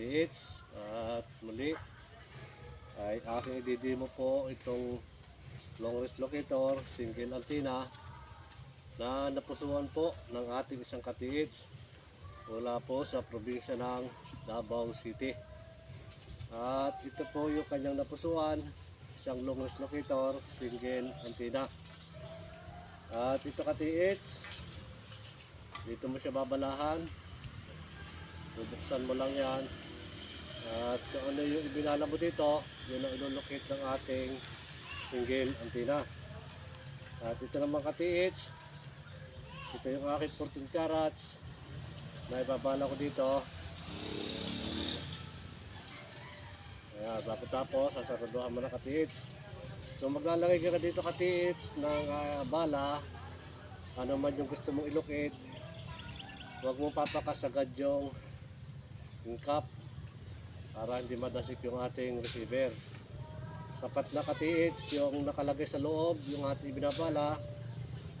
katiits at muli ay aking ididimo po itong long range locator single antenna na napusuan po ng ating isang katiits mula po sa probinsya ng Davao City. At ito po yung kanyang napusuan, isang long range locator single antenna. At ito katiits, dito mo siya babalahan. Bubuksan mo lang yan. Kung ano yung ibinala dito, yun ang ilulocate ng ating single antenna. At ito naman katiits, ito yung aking 14 carats na ibabala ko dito. Ayan, bago tapos, sasaruduhan mo na katiits. So maglalagay ka dito katiits ng ah, bala, ano man yung gusto mong ilocate, huwag mo papakas agad yung, yung cup para hindi madasik yung ating receiver. Sapat na katiits yung nakalagay sa loob, yung ating binabala,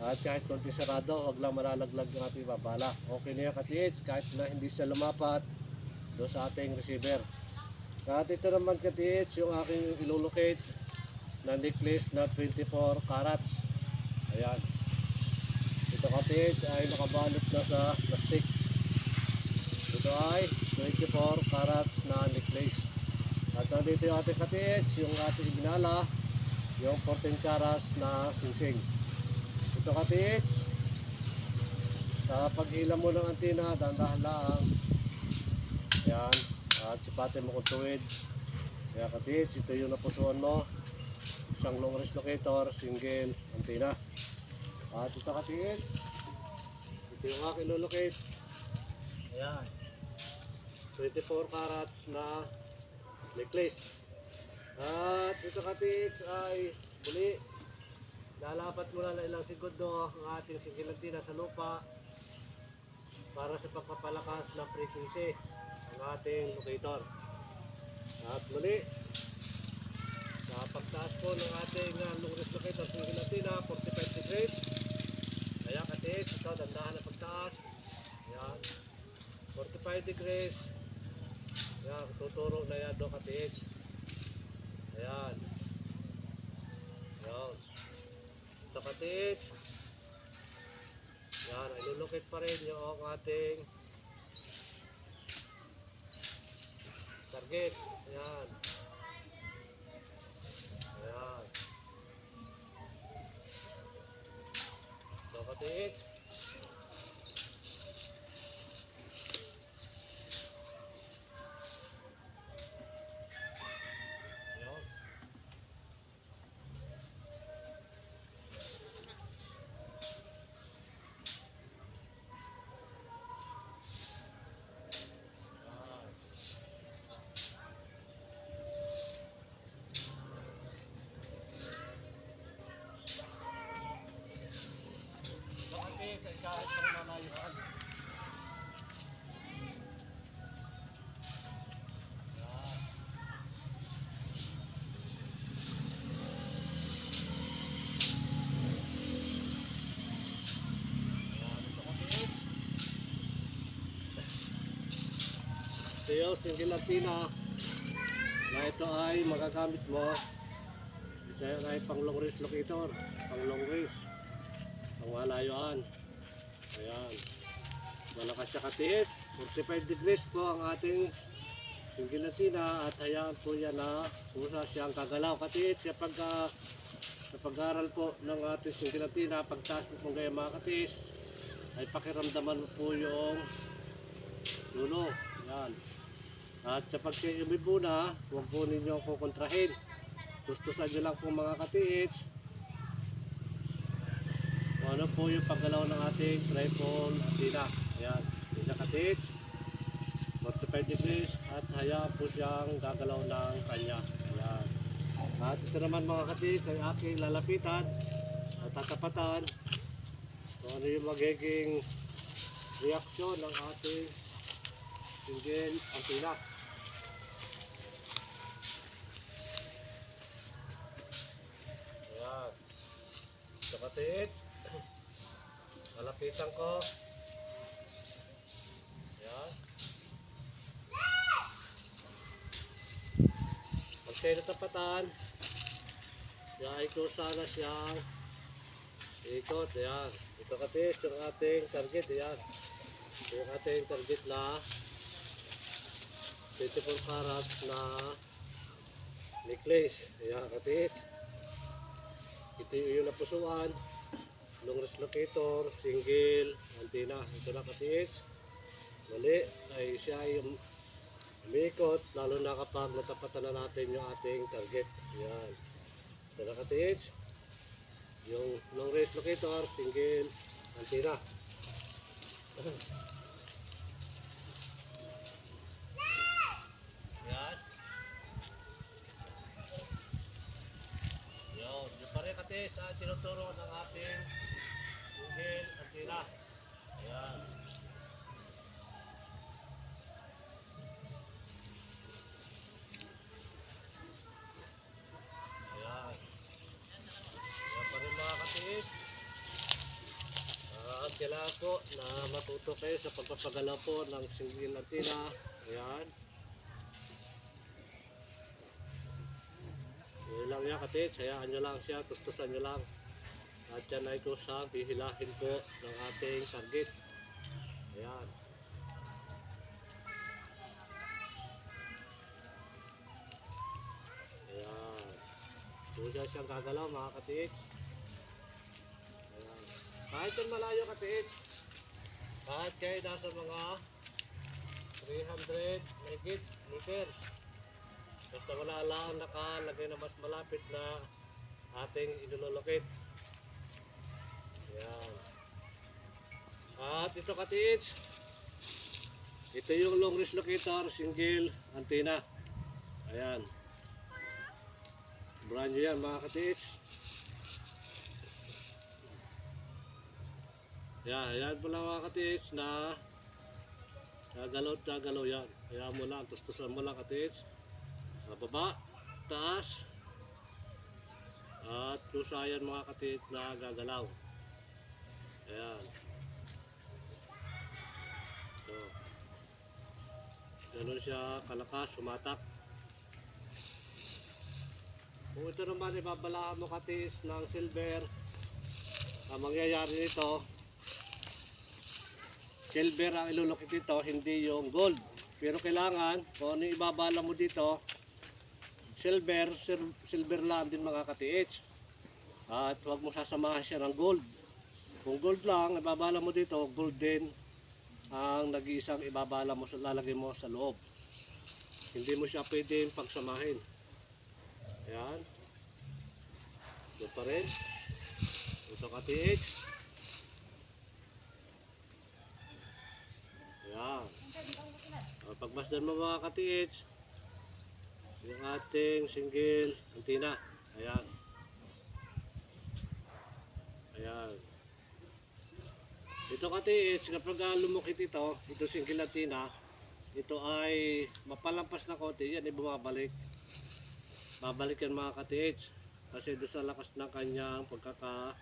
at kahit konti sarado, huwag lang malalaglag yung ating babala. Okay na yung katiits, kahit na hindi siya lumapat doon sa ating receiver. At ito naman katiits, yung aking ilulocate na necklace na 24 carats. Ayan. Ito katiits ay nakabalot na sa plastic. Ito ay 24 carats na necklace. At nandito yung ating katiits, yung ating ibinala, yung 14 carats na singsing. Ito katiits, sa pag-hila mo ng antina, dahan-dahan lang. Ayan. At sipatin mo kung tuwid. Kaya katiits, ito yung napusuan mo. Isang long range locator, single antenna. At ito katiits, ito yung aking lulocate. Ayan. 24 karat na necklace. At ito katiits ay muli lalapat muna na ilang segundo ang ating single antenna sa lupa para sa pagpapalakas ng frequency ng ating locator. At muli, sa pagtaas po ng ating uh, long range locator single antenna, 45 degrees. Ayan katiits, ikaw dandahan na pagtaas. Ayan, 45 degrees. Ayan, tuturo na yan doon katiits. Ayan. Ayan. Ito katiits. Yan, ilulukit pa rin yung ating target. Ayan. Ayan. So, katiit. Ito yung antenna na ito ay magagamit mo. Ito ay pang long range locator pang long range. Pang malayuan ayan. Malakas siya katiit 45 degrees po ang ating single antenna at hayaan po yan na kusa siyang kagalaw. Katiit siya pagka sa pag-aaral po ng ating single antenna pagtaas mo pong gaya mga katiit ay pakiramdaman po yung dulo yan at kapag kayo umibo na, huwag po ninyo kukontrahin. Gustusan nyo lang po mga katiits. Kung ano po yung paggalaw ng ating tripod antenna. Ayan, isa katiits. 45 degrees at hayaan po siyang gagalaw ng kanya. Ayan. At ito naman mga katiits ay aking lalapitan at tatapatan kung ano yung magiging reaksyon ng ating single antenna. Malapit. Malapitan ko. Yan. Pag siya natapatan, yaay ko sana siyang ikot. Yan. Ito katis, yung ating target. Yan. Yung ating target na 24 karat na necklace. Yan katis. Ito yung napusuan. Long locator, single, antenna. Ito na katis. Mali, ay siya yung umikot, lalo na kapag natapatan na natin yung ating target. Ayan. Ito na katis. Yung long range locator, single, antenna. kati sa tinuturo ng ating Google Antira. Ayan. Ayan. Yan pa rin mga katiis. Ah, kailangan po na matuto kayo sa pagpapagalaw po ng single antira. Ayan. Yun lang yan katits, hayaan nyo lang siya, tustusan nyo lang. At yan ay kusang hihilahin po ng ating target. Ayan. Ayan. Kusa siyang gagalaw mga katits. Ayan. Kahit yung malayo katits, kahit kayo nasa mga 300 megit meters. Basta wala lang nakalagay na mas malapit na ating inulolocate. Yan. At ito katits. Ito yung long range locator, single antenna. Ayan. Brand new yan mga katits. Yan, yan pala mga katits na gagalaw at gagalaw yan. Kaya mo lang, tustusan mo lang katits. Baba, taas, at kusayan mga katit na gagalaw. Ayan. So, ganun siya kalakas, sumatak. Kung ito naman ibabalaan mo katis ng silver, ang mangyayari nito, silver ang ilulukit dito, hindi yung gold. Pero kailangan, kung ano ibabala mo dito, silver, sil- silver lang din mga ka-TH. At huwag mo sasamahan siya ng gold. Kung gold lang, ibabala mo dito, gold din ang nag-iisang ibabala mo, lalagay mo sa loob. Hindi mo siya pwedeng pagsamahin. Ayan. Ito pa rin. Ito ka-TH. Ayan. Pagmasdan mo mga ka-TH, yung ating single antenna. Ayan. Ayan. Ito katiits, kapag ah, lumukit ito, ito single antenna, ito ay mapalampas na konti, yan ay bumabalik. Babalik yan mga katiits. Kasi doon sa lakas ng kanyang pagkaka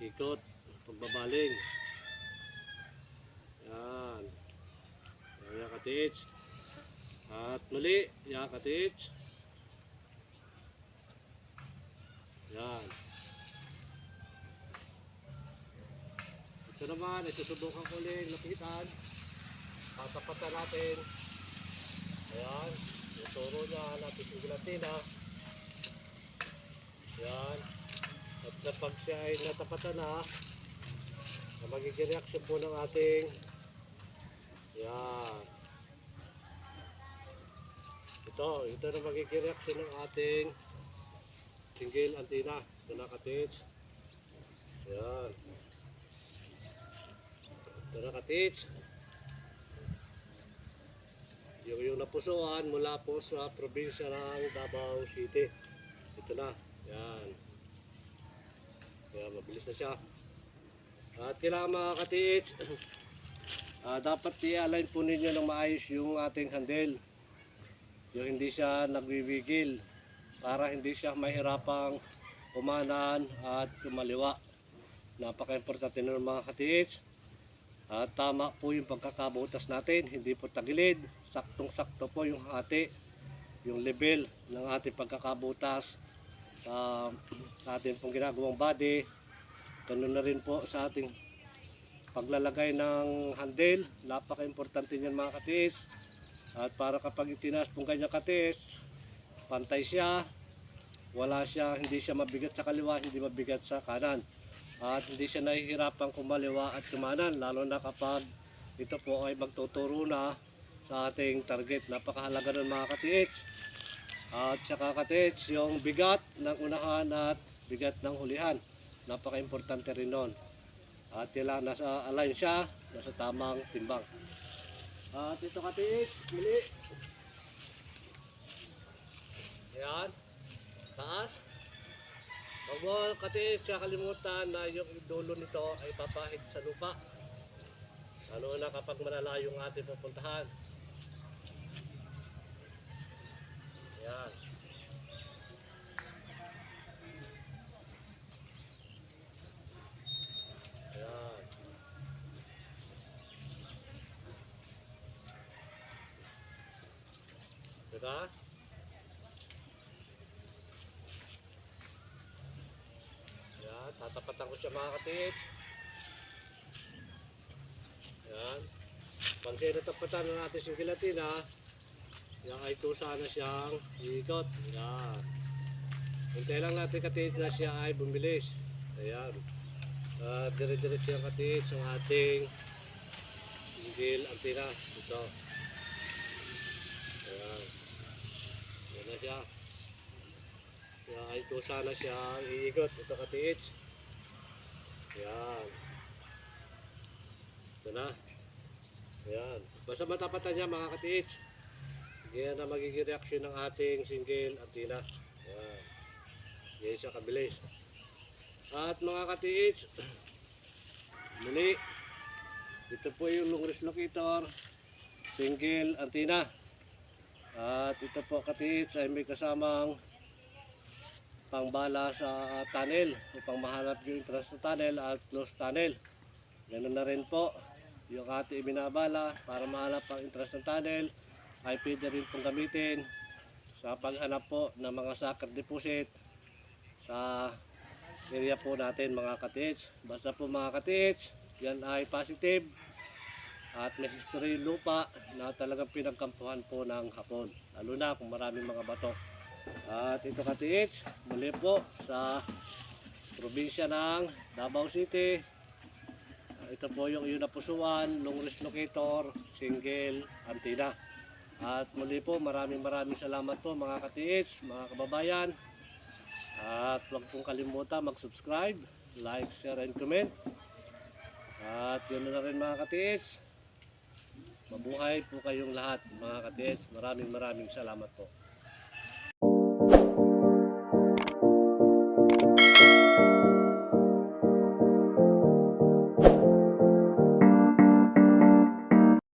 ikot, pagbabaling. Yan. Yan katiits. At muli, yan katits. Yan. Ito naman, isusubukan ko ulit, lapitan. Tatapatan natin. Ayan. Ituro niya natin yung gelatina. Yan. At kapag siya ay natapatan na, na magiging reaction po ng ating yan. Ito, ito na magiging reaction ng ating single antenna. Na katits. Ayan. Ito na katits. Yung yung napusuan mula po sa probinsya ng Davao City. Ito na. Yan. Kaya mabilis na siya. At kailangan mga katits, ah, dapat i-align po ninyo ng maayos yung ating handle yung hindi siya nagwiwigil para hindi siya mahirapang umanan at kumaliwa. Napaka-importante ng mga katiits. At tama po yung pagkakabutas natin, hindi po tagilid, saktong-sakto po yung hati. yung level ng ating pagkakabutas sa, sa ating pong ginagawang body. Ganun na rin po sa ating paglalagay ng handle. Napaka-importante niyan mga katiis. At para kapag itinaas pong kanyang katiis, pantay siya, wala siya, hindi siya mabigat sa kaliwa, hindi mabigat sa kanan. At hindi siya nahihirapan kumaliwa at kumanan, lalo na kapag ito po ay magtuturo na sa ating target. Napakahalaga nun mga katiits. At saka katiits, yung bigat ng unahan at bigat ng hulihan. Napaka-importante rin nun. At tila nasa align siya, nasa tamang timbang. At ito katiits, muli. Ayan. Taas. Huwag mo katiits siya kalimutan na yung dulo nito ay papahid sa lupa. Lalo na kapag malalayo ang ating pupuntahan. Ayan. Diba? Ayan, tatapatan ko siya mga katiits. Yan. Pag sinatapatan na natin si gelatina, yan ay tusa na siyang ikot. Yan. Hintay lang natin katiit na siya ay bumilis. Ayan. Uh, dire-diretso yung katiit ang ating single antina. Ito. Ayan. Yan na siya. Yan ay tusa na siyang iikot. Ito katiit. Yan. Ito na. Ayan. Basta matapatan niya mga katiits. Ganyan na magiging reaction ng ating single antina. Ayan. Ganyan siya kabilis. At mga katiits, muli, ito po yung long wrist locator, single antina. At ito po katiits ay may kasamang pangbala sa tunnel upang mahanap yung entrance sa tunnel at close tunnel. Ganun na rin po yung ating binabala para mahanap ang interest ng tunnel ay pwede rin pong gamitin sa paghanap po ng mga sacred deposit sa area po natin mga katits. Basta po mga katits, yan ay positive at may history lupa na talagang pinagkampuhan po ng hapon. Lalo na kung maraming mga bato. At ito katits, muli po sa probinsya ng Davao City, ito po yung Yunapusuan, long wrist locator, single antenna. At muli po, maraming maraming salamat po mga katiits, mga kababayan. At huwag pong kalimutan mag-subscribe, like, share, and comment. At yun na rin mga katiits. Mabuhay po kayong lahat mga katiits. Maraming maraming salamat po.